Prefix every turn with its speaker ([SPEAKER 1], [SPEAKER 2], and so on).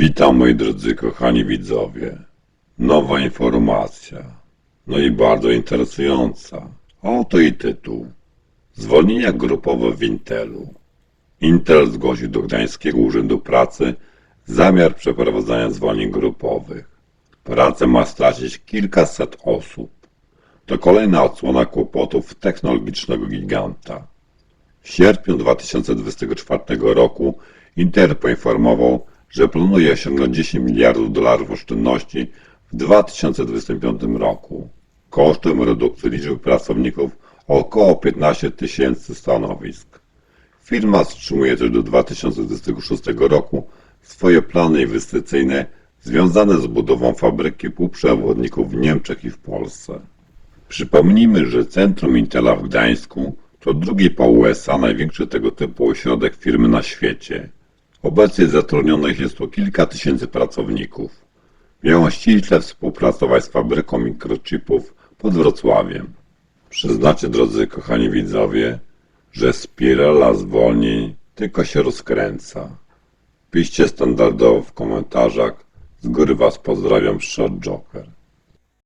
[SPEAKER 1] Witam moi drodzy kochani widzowie. Nowa informacja. No i bardzo interesująca. Oto i tytuł. Zwolnienia grupowe w Intelu. Intel zgłosił do Gdańskiego Urzędu Pracy zamiar przeprowadzania zwolnień grupowych. Pracę ma stracić kilkaset osób. To kolejna odsłona kłopotów technologicznego giganta. W sierpniu 2024 roku Intel poinformował, że planuje osiągnąć 10 miliardów dolarów oszczędności w 2025 roku. Kosztem redukcji liczby pracowników o około 15 tysięcy stanowisk. Firma wstrzymuje też do 2026 roku swoje plany inwestycyjne związane z budową fabryki półprzewodników w Niemczech i w Polsce. Przypomnijmy, że centrum Intela w Gdańsku to drugi po USA największy tego typu ośrodek firmy na świecie. Obecnie zatrudnionych jest tu kilka tysięcy pracowników. Miało ściśle współpracować z fabryką mikrochipów pod Wrocławiem. Przyznacie, drodzy kochani widzowie, że spirala zwolnień tylko się rozkręca. Piszcie standardowo w komentarzach. Z góry Was pozdrawiam, Shot Joker.